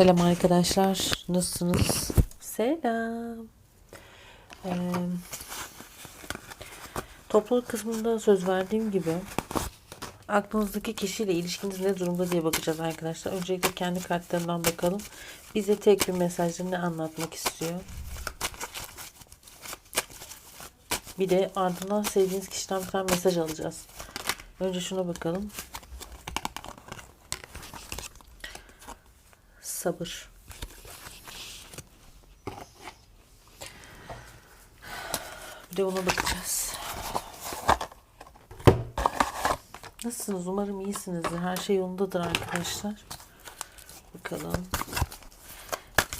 Selam arkadaşlar. Nasılsınız? Selam. Ee, topluluk kısmında söz verdiğim gibi aklınızdaki kişiyle ilişkiniz ne durumda diye bakacağız arkadaşlar. Öncelikle kendi kartlarından bakalım. Bize tek bir mesajla ne anlatmak istiyor? Bir de ardından sevdiğiniz kişiden bir tane mesaj alacağız. Önce şuna bakalım. Sabır. Bir de ona bakacağız. Nasılsınız? Umarım iyisinizdir. Her şey yolundadır arkadaşlar. Bakalım.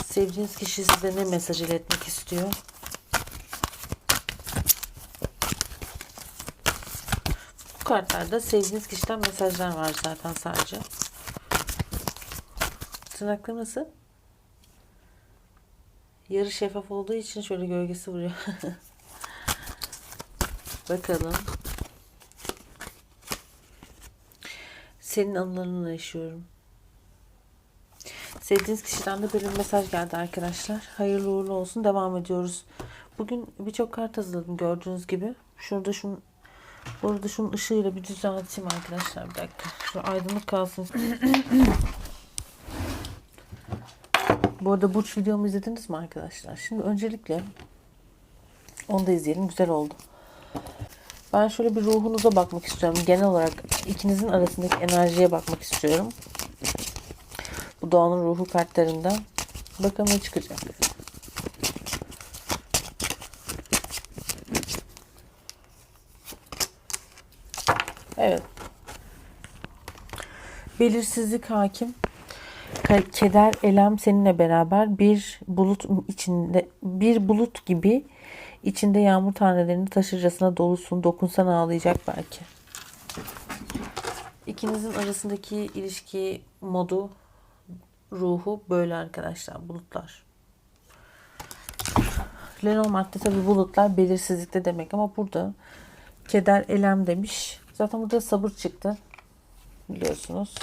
Sevdiğiniz kişi size ne mesaj iletmek istiyor? Bu kartlarda sevdiğiniz kişiden mesajlar var zaten sadece. Tırnakları nasıl? Yarı şeffaf olduğu için şöyle gölgesi vuruyor. Bakalım. Senin anılarınla yaşıyorum. Sevdiğiniz kişiden de böyle bir mesaj geldi arkadaşlar. Hayırlı uğurlu olsun. Devam ediyoruz. Bugün birçok kart hazırladım gördüğünüz gibi. Şurada şunun bu arada şunun ışığıyla bir düzelteyim arkadaşlar. Bir dakika. Şu aydınlık kalsın. Bu arada Burç videomu izlediniz mi arkadaşlar? Şimdi öncelikle onu da izleyelim. Güzel oldu. Ben şöyle bir ruhunuza bakmak istiyorum. Genel olarak ikinizin arasındaki enerjiye bakmak istiyorum. Bu doğanın ruhu kartlarından. Bakalım ne çıkacak. Evet. Belirsizlik hakim keder, elem seninle beraber bir bulut içinde bir bulut gibi içinde yağmur tanelerini taşırcasına dolusun. Dokunsan ağlayacak belki. İkinizin arasındaki ilişki modu ruhu böyle arkadaşlar. Bulutlar. Lenormand'da tabi bulutlar belirsizlikte demek ama burada keder, elem demiş. Zaten burada sabır çıktı. Biliyorsunuz.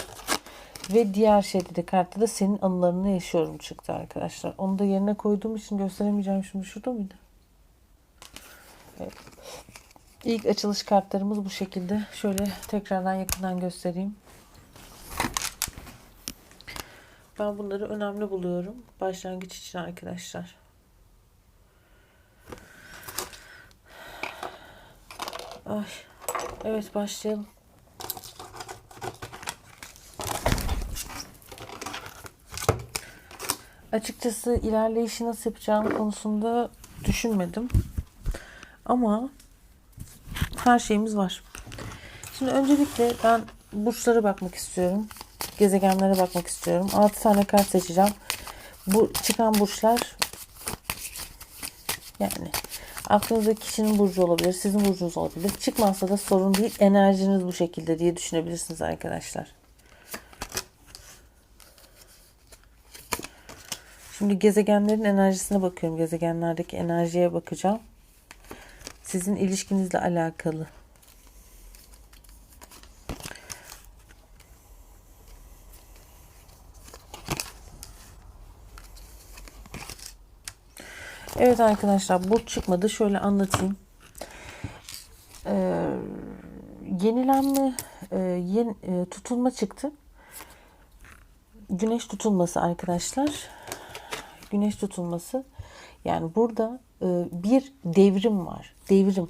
Ve diğer şeyde de kartta da senin anılarını yaşıyorum çıktı arkadaşlar. Onu da yerine koyduğum için gösteremeyeceğim şimdi. Şurada mıydı? Evet. İlk açılış kartlarımız bu şekilde. Şöyle tekrardan yakından göstereyim. Ben bunları önemli buluyorum. Başlangıç için arkadaşlar. Ay. Evet başlayalım. Açıkçası ilerleyişi nasıl yapacağım konusunda düşünmedim. Ama her şeyimiz var. Şimdi öncelikle ben burçlara bakmak istiyorum. Gezegenlere bakmak istiyorum. 6 tane kart seçeceğim. Bu çıkan burçlar yani aklınızdaki kişinin burcu olabilir, sizin burcunuz olabilir. Çıkmazsa da sorun değil. Enerjiniz bu şekilde diye düşünebilirsiniz arkadaşlar. Şimdi gezegenlerin enerjisine bakıyorum. Gezegenlerdeki enerjiye bakacağım. Sizin ilişkinizle alakalı. Evet arkadaşlar burç çıkmadı. Şöyle anlatayım. Ee, yenilenme, e, yeni, e, tutulma çıktı. Güneş tutulması arkadaşlar güneş tutulması. Yani burada e, bir devrim var. Devrim.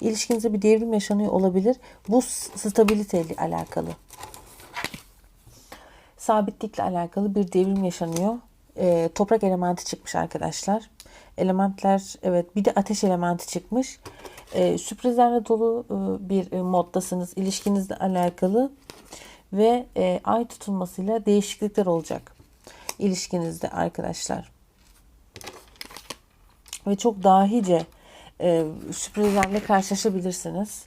İlişkinize bir devrim yaşanıyor olabilir. Bu stabiliteyle alakalı. Sabitlikle alakalı bir devrim yaşanıyor. E, toprak elementi çıkmış arkadaşlar. Elementler evet bir de ateş elementi çıkmış. E, sürprizlerle dolu e, bir e, moddasınız. İlişkinizle alakalı ve e, ay tutulmasıyla değişiklikler olacak ilişkinizde arkadaşlar. Ve çok dahice e, sürprizlerle karşılaşabilirsiniz.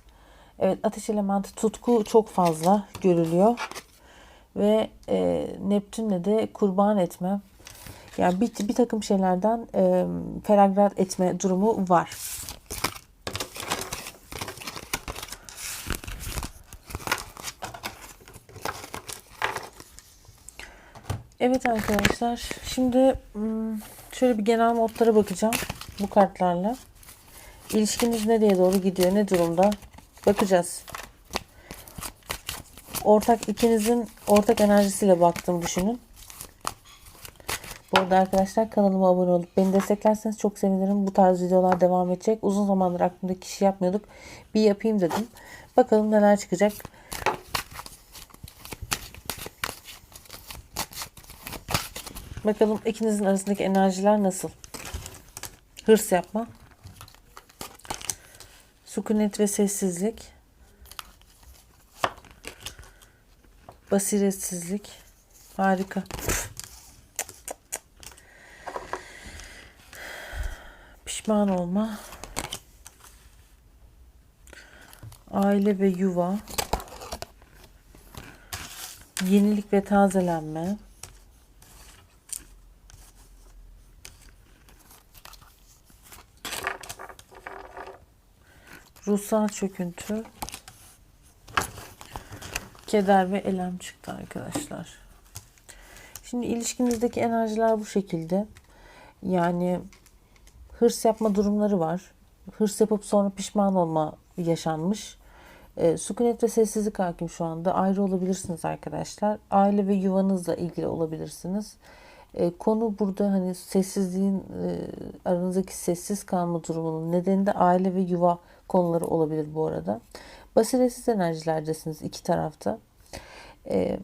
Evet ateş elementi tutku çok fazla görülüyor. Ve e, Neptün'le de kurban etme. Yani bir, bir takım şeylerden e, feragat etme durumu var. Evet arkadaşlar. Şimdi şöyle bir genel modlara bakacağım. Bu kartlarla. İlişkiniz nereye doğru gidiyor? Ne durumda? Bakacağız. Ortak ikinizin ortak enerjisiyle baktım düşünün. Bu arada arkadaşlar kanalıma abone olup beni desteklerseniz çok sevinirim. Bu tarz videolar devam edecek. Uzun zamandır aklımda kişi yapmıyorduk. Bir yapayım dedim. Bakalım neler çıkacak. Bakalım ikinizin arasındaki enerjiler nasıl? Hırs yapma. Sükunet ve sessizlik. Basiretsizlik. Harika. Pişman olma. Aile ve yuva. Yenilik ve tazelenme. Ruhsal çöküntü. Keder ve elem çıktı arkadaşlar. Şimdi ilişkinizdeki enerjiler bu şekilde. Yani hırs yapma durumları var. Hırs yapıp sonra pişman olma yaşanmış. E, sükunet ve sessizlik hakim şu anda. Ayrı olabilirsiniz arkadaşlar. Aile ve yuvanızla ilgili olabilirsiniz. E, konu burada hani sessizliğin e, aranızdaki sessiz kalma durumunun nedeni de aile ve yuva konuları olabilir bu arada. Basiretsiz enerjilerdesiniz iki tarafta. E,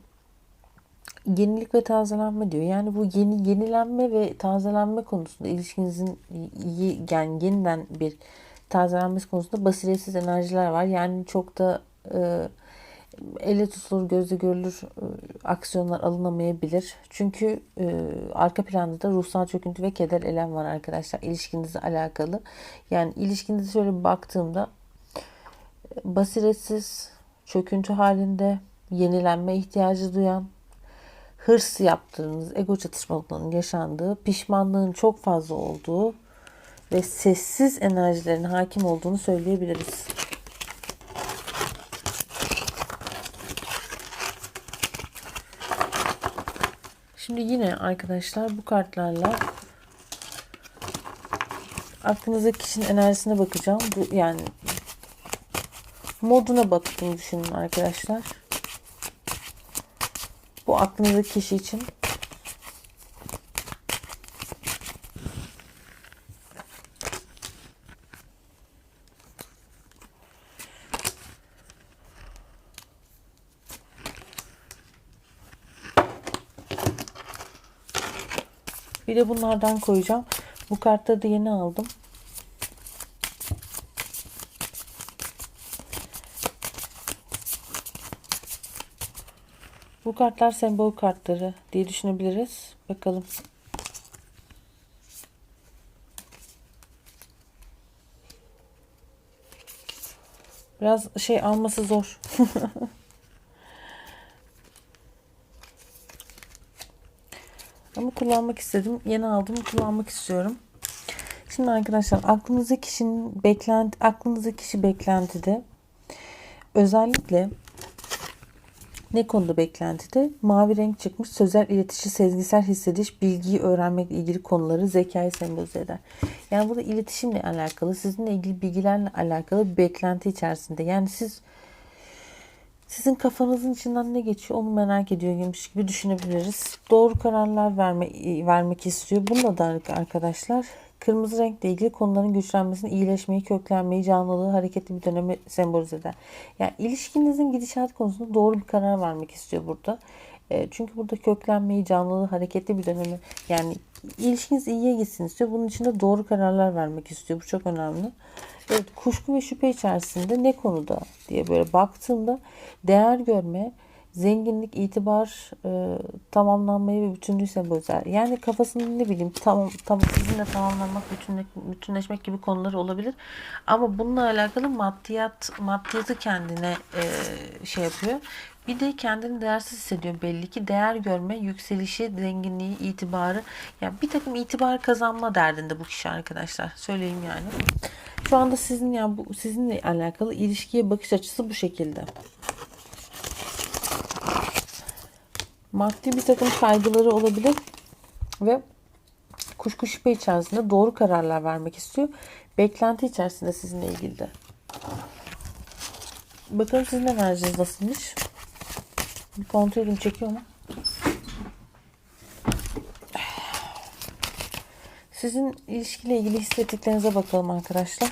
yenilik ve tazelenme diyor. Yani bu yeni yenilenme ve tazelenme konusunda ilişkinizin iyi yani yeniden bir tazelenmesi konusunda basiretsiz enerjiler var. Yani çok da e, elle tutulur, gözle görülür e, aksiyonlar alınamayabilir. Çünkü e, arka planda da ruhsal çöküntü ve keder elem var arkadaşlar ilişkinizle alakalı. Yani ilişkinize şöyle baktığımda e, basiretsiz, çöküntü halinde, yenilenme ihtiyacı duyan, hırs yaptığınız, ego çatışmalarının yaşandığı, pişmanlığın çok fazla olduğu ve sessiz enerjilerin hakim olduğunu söyleyebiliriz. Şimdi yine arkadaşlar bu kartlarla aklınızdaki kişinin enerjisine bakacağım. Bu yani moduna baktığını düşünün arkadaşlar. Bu aklınızdaki kişi için Bir de bunlardan koyacağım. Bu kartları da yeni aldım. Bu kartlar sembol kartları diye düşünebiliriz. Bakalım. Biraz şey alması zor. Ama kullanmak istedim. Yeni aldım. Kullanmak istiyorum. Şimdi arkadaşlar aklınızdaki kişinin beklenti aklınızdaki kişi beklentide özellikle ne konuda beklentide? Mavi renk çıkmış. Sözel iletişi, sezgisel hissediş, bilgiyi öğrenmekle ilgili konuları zekayı sembolize eder. Yani burada iletişimle alakalı, sizinle ilgili bilgilerle alakalı bir beklenti içerisinde. Yani siz sizin kafanızın içinden ne geçiyor onu merak ediyormuş gibi düşünebiliriz. Doğru kararlar verme, vermek istiyor. Bunda da arkadaşlar kırmızı renkle ilgili konuların güçlenmesini, iyileşmeyi, köklenmeyi, canlılığı, hareketli bir dönemi sembolize eder. Yani ilişkinizin gidişat konusunda doğru bir karar vermek istiyor burada. E, çünkü burada köklenmeyi, canlılığı, hareketli bir dönemi yani ilişkiniz iyiye gitsin istiyor. Bunun için de doğru kararlar vermek istiyor. Bu çok önemli. Evet, kuşku ve şüphe içerisinde ne konuda diye böyle baktığımda değer görme, zenginlik, itibar, e, tamamlanmayı ve bütünlüğü sembolizer. Yani kafasında ne bileyim tam, tam sizinle tamamlanmak, bütünleş, bütünleşmek gibi konuları olabilir. Ama bununla alakalı maddiyat, maddiyatı kendine e, şey yapıyor. Bir de kendini değersiz hissediyor belli ki. Değer görme, yükselişi, zenginliği, itibarı. Yani bir takım itibar kazanma derdinde bu kişi arkadaşlar. Söyleyeyim yani. Şu anda sizin yani bu sizinle alakalı ilişkiye bakış açısı bu şekilde. Maddi bir takım kaygıları olabilir ve kuşku şüphe içerisinde doğru kararlar vermek istiyor. Beklenti içerisinde sizinle ilgili de. Bakalım sizin enerjiniz nasılmış? Kontrol edeyim çekiyor mu? Sizin ilişkiyle ilgili hissettiklerinize bakalım arkadaşlar.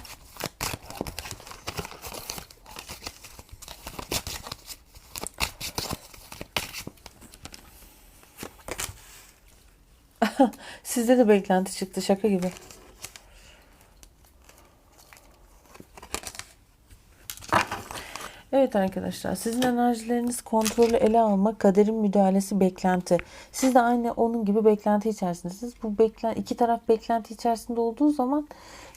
Sizde de beklenti çıktı şaka gibi. Evet arkadaşlar sizin enerjileriniz kontrolü ele alma, kaderin müdahalesi, beklenti. Siz de aynı onun gibi beklenti içerisindesiniz. Bu beklen iki taraf beklenti içerisinde olduğu zaman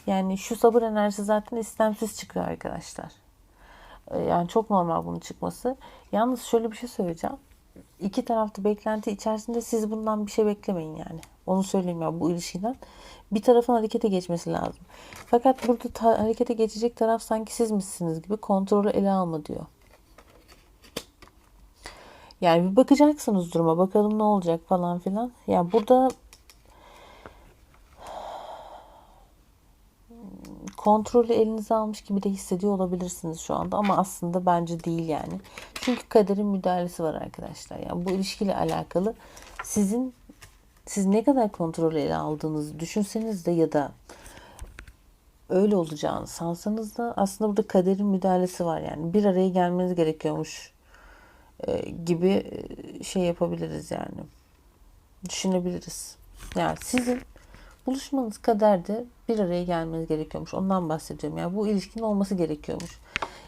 yani şu sabır enerjisi zaten istemsiz çıkıyor arkadaşlar. Ee, Yani çok normal bunun çıkması. Yalnız şöyle bir şey söyleyeceğim. İki tarafta beklenti içerisinde siz bundan bir şey beklemeyin yani. Onu söyleyeyim ya bu ilişkiden. Bir tarafın harekete geçmesi lazım. Fakat burada ta- harekete geçecek taraf sanki siz misiniz gibi kontrolü ele alma diyor. Yani bir bakacaksınız duruma. Bakalım ne olacak falan filan. Yani burada kontrolü elinize almış gibi de hissediyor olabilirsiniz şu anda ama aslında bence değil yani. Çünkü kaderin müdahalesi var arkadaşlar. Yani bu ilişkiyle alakalı sizin siz ne kadar kontrolü ele aldığınızı düşünseniz de ya da öyle olacağını sansanız da aslında burada kaderin müdahalesi var yani. Bir araya gelmeniz gerekiyormuş e, gibi e, şey yapabiliriz yani. Düşünebiliriz. Yani sizin buluşmanız kaderde bir araya gelmeniz gerekiyormuş. Ondan bahsediyorum. Yani bu ilişkinin olması gerekiyormuş.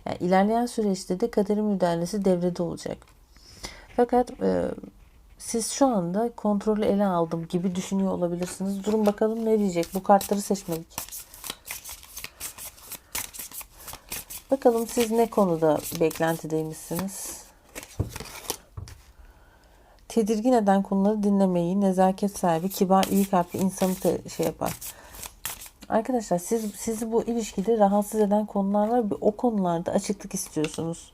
Yani ilerleyen süreçte de kaderin müdahalesi devrede olacak. Fakat e, siz şu anda kontrolü ele aldım gibi düşünüyor olabilirsiniz. Durun bakalım ne diyecek. Bu kartları seçmedik. Bakalım siz ne konuda beklentideymişsiniz? Tedirgin eden konuları dinlemeyi, nezaket sahibi, kibar, iyi kalpli insanı şey yapar. Arkadaşlar siz sizi bu ilişkide rahatsız eden konular var. O konularda açıklık istiyorsunuz.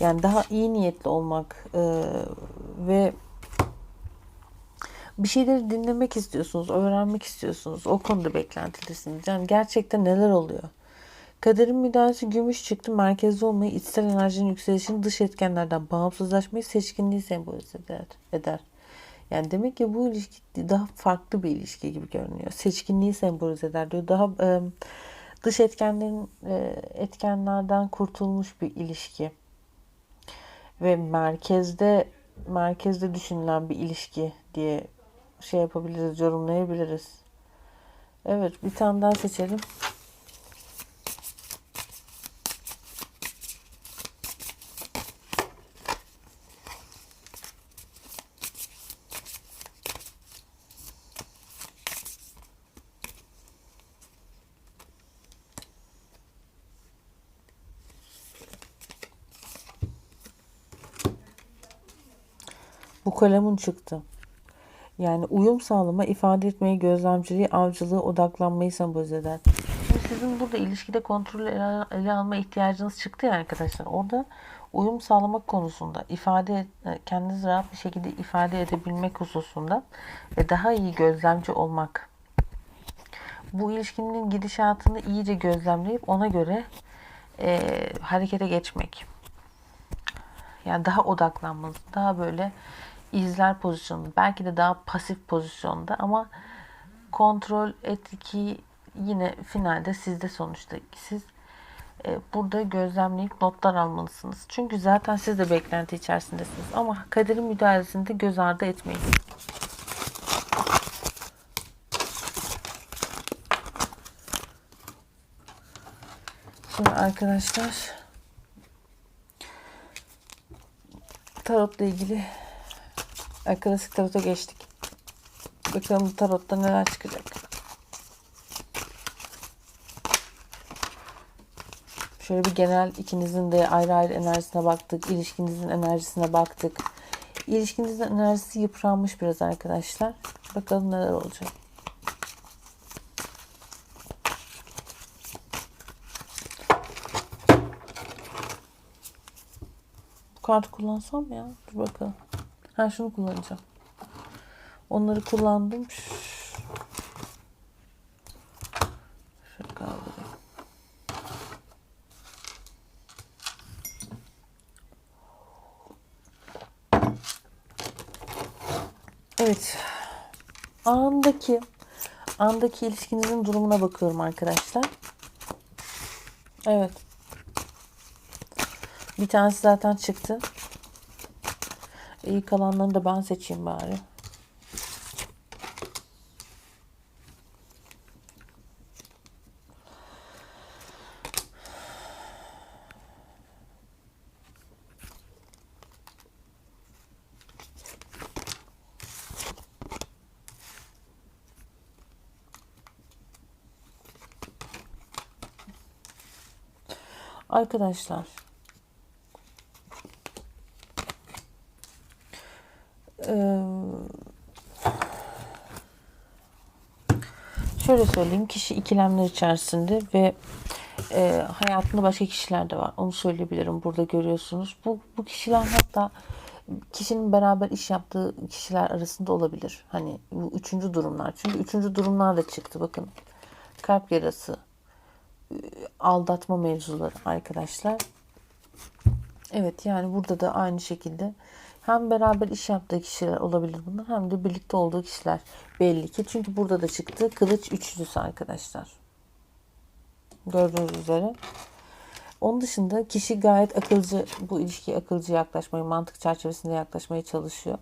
Yani daha iyi niyetli olmak e, ve bir şeyleri dinlemek istiyorsunuz, öğrenmek istiyorsunuz. O konuda beklentilisiniz. Yani gerçekten neler oluyor? Kaderin müdahalesi gümüş çıktı. Merkezde olmayı, içsel enerjinin yükselişini, dış etkenlerden bağımsızlaşmayı, seçkinliği sembolize eder. eder. Yani demek ki bu ilişki daha farklı bir ilişki gibi görünüyor. Seçkinliği sembolize eder diyor. Daha e, dış etkenlerin e, etkenlerden kurtulmuş bir ilişki. Ve merkezde merkezde düşünülen bir ilişki diye şey yapabiliriz, yorumlayabiliriz. Evet, bir tane daha seçelim. Bu kalemun çıktı. Yani uyum sağlama, ifade etmeyi, gözlemciliği, avcılığı, odaklanmayı sembolize eder. Şimdi sizin burada ilişkide kontrolü ele, ele alma ihtiyacınız çıktı ya arkadaşlar. Orada uyum sağlamak konusunda, ifade et- kendinizi rahat bir şekilde ifade edebilmek hususunda ve daha iyi gözlemci olmak. Bu ilişkinin gidişatını iyice gözlemleyip ona göre e, harekete geçmek. Yani daha odaklanmanız, daha böyle izler pozisyonunda, belki de daha pasif pozisyonda ama kontrol etki yine finalde sizde sonuçta. Siz e, burada gözlemleyip notlar almalısınız. Çünkü zaten siz de beklenti içerisindesiniz. Ama kaderin müdahalesini de göz ardı etmeyin. Şimdi arkadaşlar tarotla ilgili klasik tarota geçtik. Bakalım bu tarotta neler çıkacak. Şöyle bir genel ikinizin de ayrı ayrı enerjisine baktık. ilişkinizin enerjisine baktık. İlişkinizin enerjisi yıpranmış biraz arkadaşlar. Bakalım neler olacak. Bu kartı kullansam ya. Dur bakalım. Ha şunu kullanacağım. Onları kullandım. Şöyle kaldırayım. Evet. Andaki andaki ilişkinizin durumuna bakıyorum arkadaşlar. Evet. Bir tanesi zaten çıktı. İyi kalanlarını da ben seçeyim bari. Arkadaşlar şöyle söyleyeyim kişi ikilemler içerisinde ve e, hayatında başka kişiler de var. Onu söyleyebilirim burada görüyorsunuz. Bu, bu kişiler hatta kişinin beraber iş yaptığı kişiler arasında olabilir. Hani bu üçüncü durumlar. Çünkü üçüncü durumlar da çıktı. Bakın kalp yarası aldatma mevzuları arkadaşlar. Evet yani burada da aynı şekilde hem beraber iş yaptığı kişiler olabilir bunlar hem de birlikte olduğu kişiler belli ki. Çünkü burada da çıktı kılıç üçlüsü arkadaşlar. Gördüğünüz üzere. Onun dışında kişi gayet akılcı, bu ilişkiye akılcı yaklaşmayı, mantık çerçevesinde yaklaşmaya çalışıyor.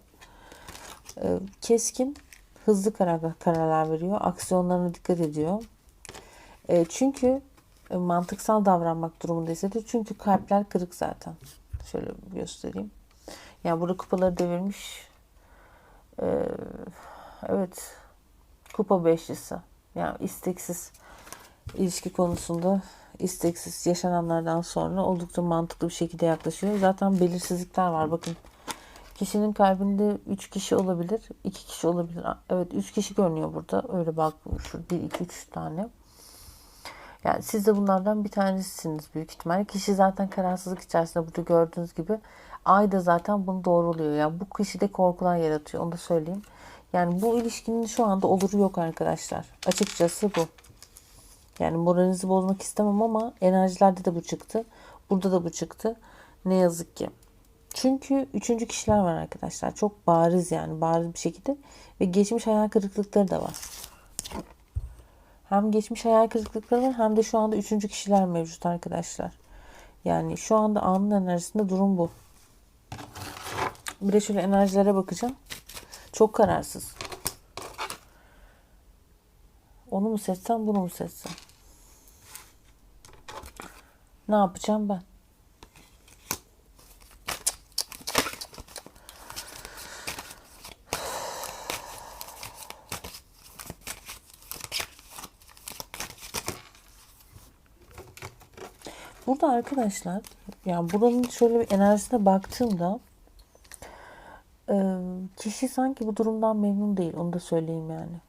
Ee, keskin, hızlı karar, kararlar veriyor. Aksiyonlarına dikkat ediyor. Ee, çünkü e, mantıksal davranmak durumunda hissediyor. Çünkü kalpler kırık zaten. Şöyle göstereyim. Yani burada kupaları devirmiş. Ee, evet. Kupa beşlisi. Yani isteksiz ilişki konusunda isteksiz yaşananlardan sonra oldukça mantıklı bir şekilde yaklaşıyor. Zaten belirsizlikler var. Bakın kişinin kalbinde 3 kişi olabilir, 2 kişi olabilir. Evet 3 kişi görünüyor burada. Öyle bak şu 1 2 3 tane. Yani siz de bunlardan bir tanesisiniz büyük ihtimalle. Kişi zaten kararsızlık içerisinde burada gördüğünüz gibi Ay da zaten bunu doğruluyor. Yani bu kişide korkular yaratıyor. Onu da söyleyeyim. Yani bu ilişkinin şu anda oluru yok arkadaşlar. Açıkçası bu. Yani moralinizi bozmak istemem ama enerjilerde de bu çıktı. Burada da bu çıktı. Ne yazık ki. Çünkü üçüncü kişiler var arkadaşlar. Çok bariz yani bariz bir şekilde. Ve geçmiş hayal kırıklıkları da var. Hem geçmiş hayal kırıklıkları var hem de şu anda üçüncü kişiler mevcut arkadaşlar. Yani şu anda anın enerjisinde durum bu. Bir de şöyle enerjilere bakacağım. Çok kararsız. Onu mu seçsem bunu mu seçsem? Ne yapacağım ben? Burada arkadaşlar yani buranın şöyle bir enerjisine baktığımda kişi sanki bu durumdan memnun değil. Onu da söyleyeyim yani.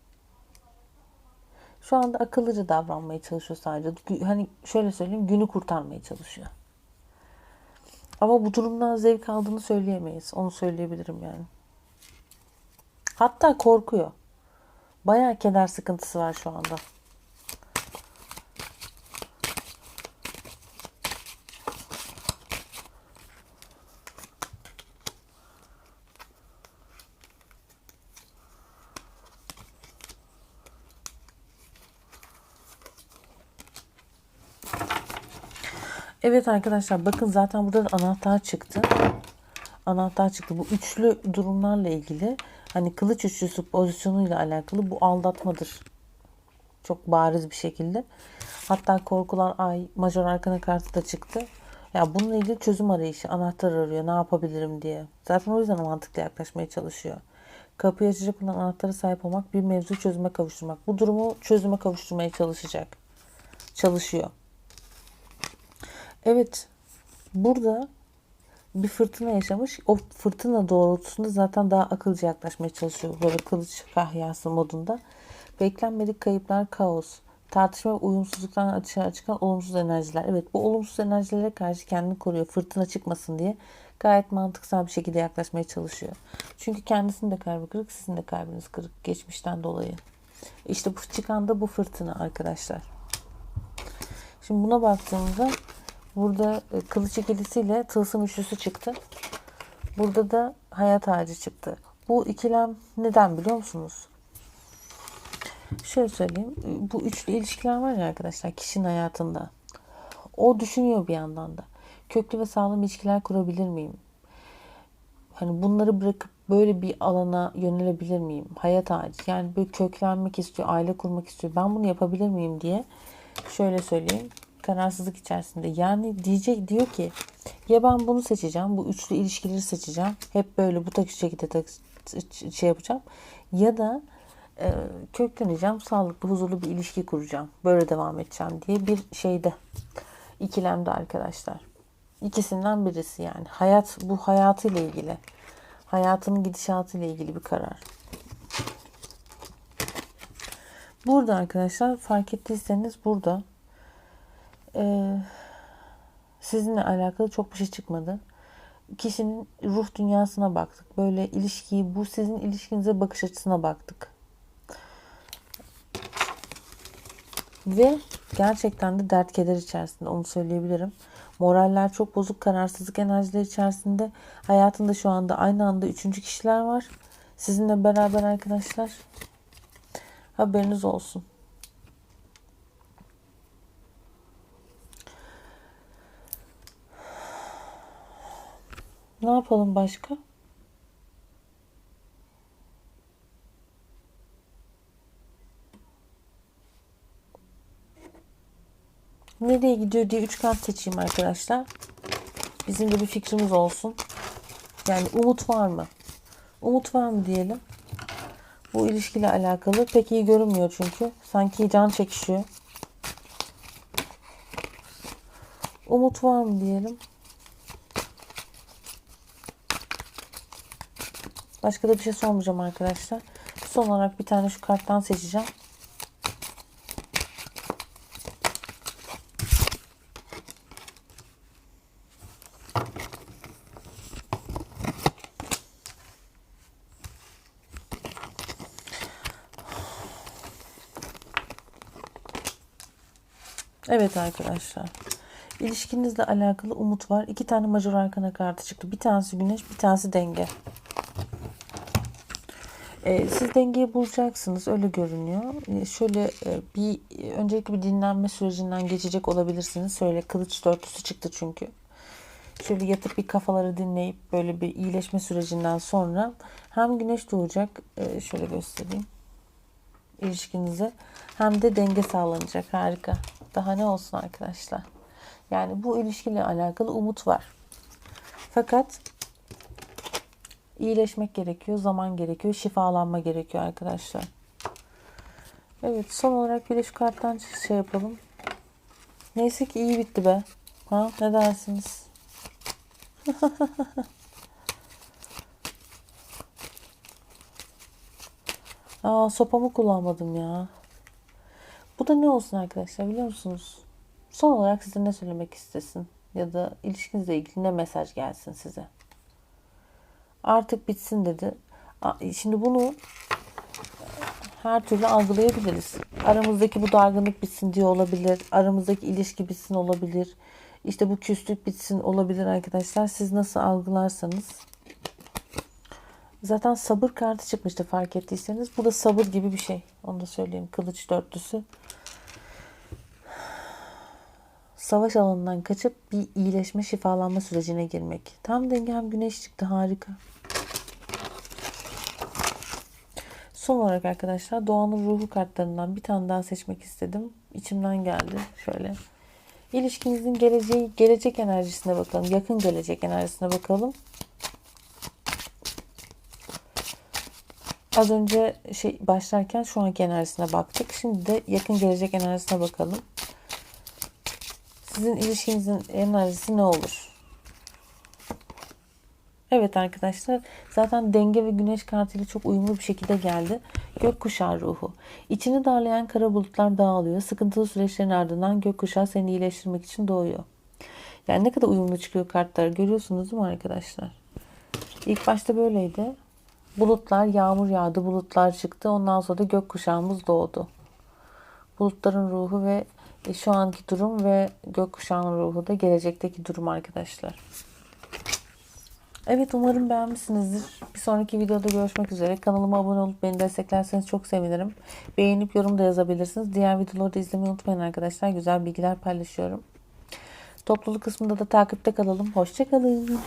Şu anda akıllıca davranmaya çalışıyor sadece. Hani şöyle söyleyeyim günü kurtarmaya çalışıyor. Ama bu durumdan zevk aldığını söyleyemeyiz. Onu söyleyebilirim yani. Hatta korkuyor. Bayağı keder sıkıntısı var şu anda. Evet arkadaşlar bakın zaten burada da anahtar çıktı. Anahtar çıktı. Bu üçlü durumlarla ilgili hani kılıç üçlüsü pozisyonuyla alakalı bu aldatmadır. Çok bariz bir şekilde. Hatta korkulan ay major arkana kartı da çıktı. Ya bununla ilgili çözüm arayışı, anahtar arıyor. Ne yapabilirim diye. Zaten o yüzden mantıklı yaklaşmaya çalışıyor. Kapıyı açacak olan anahtara sahip olmak bir mevzu çözüme kavuşturmak. Bu durumu çözüme kavuşturmaya çalışacak. Çalışıyor. Evet. Burada bir fırtına yaşamış. O fırtına doğrultusunda zaten daha akılcı yaklaşmaya çalışıyor. Böyle kılıç kahyası modunda. Beklenmedik kayıplar, kaos, tartışma ve uyumsuzluktan açığa çıkan olumsuz enerjiler. Evet bu olumsuz enerjilere karşı kendini koruyor. Fırtına çıkmasın diye gayet mantıksal bir şekilde yaklaşmaya çalışıyor. Çünkü kendisinin de kalbi kırık, sizin de kalbiniz kırık geçmişten dolayı. İşte bu çıkan da bu fırtına arkadaşlar. Şimdi buna baktığımda burada e, kılıç ikilisiyle tılsım üçlüsü çıktı. Burada da hayat ağacı çıktı. Bu ikilem neden biliyor musunuz? Şöyle söyleyeyim. Bu üçlü ilişkiler var ya arkadaşlar kişinin hayatında. O düşünüyor bir yandan da. Köklü ve sağlam ilişkiler kurabilir miyim? Hani bunları bırakıp böyle bir alana yönelebilir miyim? Hayat ağacı. Yani böyle köklenmek istiyor, aile kurmak istiyor. Ben bunu yapabilir miyim diye şöyle söyleyeyim. Kararsızlık içerisinde. Yani diyecek diyor ki ya ben bunu seçeceğim, bu üçlü ilişkileri seçeceğim. Hep böyle bu tak şekilde tak, şey yapacağım. Ya da e, kökleneceğim, sağlıklı, huzurlu bir ilişki kuracağım. Böyle devam edeceğim diye bir şeyde ikilemde arkadaşlar. İkisinden birisi yani. Hayat bu hayatıyla ilgili. Hayatının gidişatıyla ilgili bir karar. Burada arkadaşlar fark ettiyseniz burada e, sizinle alakalı çok bir şey çıkmadı. Kişinin ruh dünyasına baktık. Böyle ilişkiyi, bu sizin ilişkinize bakış açısına baktık. Ve gerçekten de dert keder içerisinde onu söyleyebilirim. Moraller çok bozuk, kararsızlık enerjileri içerisinde. Hayatında şu anda aynı anda üçüncü kişiler var. Sizinle beraber arkadaşlar. Haberiniz olsun. Ne yapalım başka? Nereye gidiyor diye üç kart seçeyim arkadaşlar. Bizim de bir fikrimiz olsun. Yani umut var mı? Umut var mı diyelim. Bu ilişkiyle alakalı pek iyi görünmüyor çünkü. Sanki can çekişiyor. Umut var mı diyelim. Başka da bir şey sormayacağım arkadaşlar. Son olarak bir tane şu karttan seçeceğim. Evet arkadaşlar. İlişkinizle alakalı umut var. İki tane major arkana kartı çıktı. Bir tanesi güneş, bir tanesi denge. Ee, siz dengeyi bulacaksınız. Öyle görünüyor. Ee, şöyle e, bir öncelikle bir dinlenme sürecinden geçecek olabilirsiniz. Şöyle kılıç dörtlüsü çıktı çünkü. Şöyle yatıp bir kafaları dinleyip böyle bir iyileşme sürecinden sonra hem güneş doğacak. E, şöyle göstereyim ilişkinize hem de denge sağlanacak. Harika. Daha ne olsun arkadaşlar. Yani bu ilişkiyle alakalı umut var. Fakat iyileşmek gerekiyor, zaman gerekiyor, şifalanma gerekiyor arkadaşlar. Evet, son olarak bir şu karttan şey yapalım. Neyse ki iyi bitti be. Ha, ne dersiniz? Aa, sopamı kullanmadım ya. Bu da ne olsun arkadaşlar biliyor musunuz? Son olarak size ne söylemek istesin? Ya da ilişkinizle ilgili ne mesaj gelsin size? Artık bitsin dedi. Şimdi bunu her türlü algılayabiliriz. Aramızdaki bu dargınlık bitsin diye olabilir. Aramızdaki ilişki bitsin olabilir. İşte bu küslük bitsin olabilir arkadaşlar. Siz nasıl algılarsanız. Zaten sabır kartı çıkmıştı fark ettiyseniz. Bu da sabır gibi bir şey. Onu da söyleyeyim. Kılıç dörtlüsü savaş alanından kaçıp bir iyileşme, şifalanma sürecine girmek. Tam denge hem güneş çıktı harika. Son olarak arkadaşlar doğanın ruhu kartlarından bir tane daha seçmek istedim. İçimden geldi şöyle. İlişkinizin geleceği, gelecek enerjisine bakalım. Yakın gelecek enerjisine bakalım. Az önce şey başlarken şu anki enerjisine baktık. Şimdi de yakın gelecek enerjisine bakalım. Sizin ilişkinizin enerjisi ne olur? Evet arkadaşlar zaten denge ve güneş kartıyla çok uyumlu bir şekilde geldi. Gökkuşağı ruhu. İçini darlayan kara bulutlar dağılıyor. Sıkıntılı süreçlerin ardından gökkuşağı seni iyileştirmek için doğuyor. Yani ne kadar uyumlu çıkıyor kartlar görüyorsunuz değil mi arkadaşlar? İlk başta böyleydi. Bulutlar, yağmur yağdı, bulutlar çıktı. Ondan sonra da gökkuşağımız doğdu. Bulutların ruhu ve e, şu anki durum ve gökkuşağının ruhu da gelecekteki durum arkadaşlar. Evet umarım beğenmişsinizdir. Bir sonraki videoda görüşmek üzere. Kanalıma abone olup beni desteklerseniz çok sevinirim. Beğenip yorum da yazabilirsiniz. Diğer videoları da izlemeyi unutmayın arkadaşlar. Güzel bilgiler paylaşıyorum. Topluluk kısmında da takipte kalalım. Hoşçakalın.